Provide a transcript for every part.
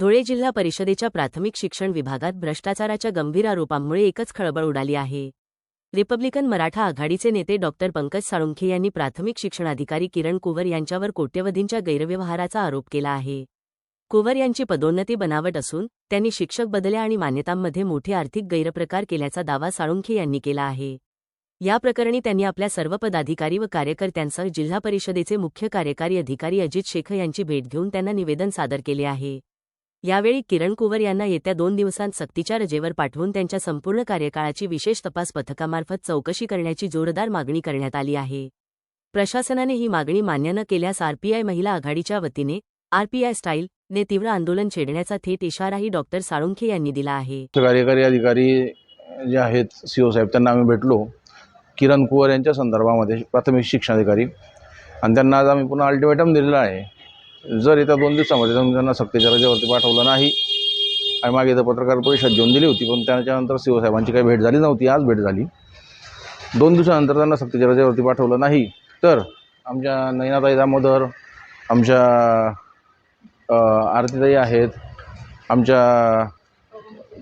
धुळे जिल्हा परिषदेच्या प्राथमिक शिक्षण विभागात भ्रष्टाचाराच्या गंभीर आरोपांमुळे एकच खळबळ उडाली आहे. रिपब्लिकन मराठा आघाडीचे नेते डॉक्टर पंकज साळुंखे यांनी प्राथमिक शिक्षणाधिकारी किरण कुवर यांच्यावर कोट्यवधींच्या गैरव्यवहाराचा आरोप केला आहे. कुवर यांची पदोन्नती बनावट असून त्यांनी शिक्षक बदल्या आणि मान्यतांमध्ये मोठे आर्थिक गैरप्रकार केल्याचा दावा साळुंखे यांनी केला आहे. या प्रकरणी त्यांनी आपल्या सर्व पदाधिकारी व कार्यकर्त्यांसह जिल्हा परिषदेचे मुख्य कार्यकारी अधिकारी अजित शेख यांची भेट घेऊन त्यांना निवेदन सादर केले आहे. यावेळी किरण कुवर यांना येत्या दोन दिवसांत सक्तीच्या रजेवर पाठवून त्यांच्या संपूर्ण कार्यकाळाची विशेष तपास पथकामार्फत चौकशी करण्याची जोरदार मागणी करण्यात आली आहे. प्रशासनाने ही मागणी मान्य न केल्यास आरपीआय महिला आघाडीच्या वतीने आरपीआय स्टाईल ने तीव्र आंदोलन छेडण्याचा थेट इशाराही डॉक्टर साळुंखे यांनी दिला आहे. कार्यकारी अधिकारी जे आहेत सीओ साहेब त्यांना आम्ही भेटलो. किरण कुवर यांच्या संदर्भामध्ये प्राथमिक शिक्षणाधिकारी आणि त्यांना आज आम्ही पुन्हा अल्टिमेटम दिलेला आहे. जर येत्या दोन दिवसामध्ये त्यांना सक्तीच्या रजेवरती पाठवलं नाही आणि मागे इथं पत्रकार परिषद घेऊन दिली होती पण त्याच्यानंतर शिवसाहेबांची काही भेट झाली नव्हती आज भेट झाली. दोन दिवसानंतर त्यांना सक्तीच्या रजेवरती पाठवलं नाही. तर आमच्या नैनाताई दामोदर आमच्या आरतीताई आहेत आमच्या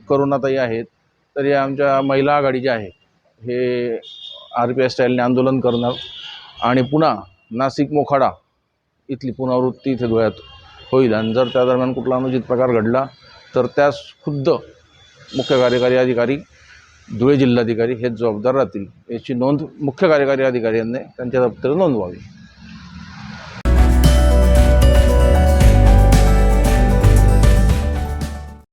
करुणाताई आहेत तर या आमच्या महिला आघाडी जे आहे हे आर पी एस स्टाईलने आंदोलन करणार. आणि पुन्हा नाशिक मोखाडा इथली पुनरावृत्ती इथे धुळ्यात होईल. आणि जर त्या दरम्यान कुठला अनुचित प्रकार घडला तर त्यास खुद्द मुख्य कार्यकारी अधिकारी धुळे जिल्हाधिकारी हेच जबाबदार राहतील. याची नोंद मुख्य कार्यकारी अधिकारी यांनी त्यांच्या दप्तरात नोंदवावी.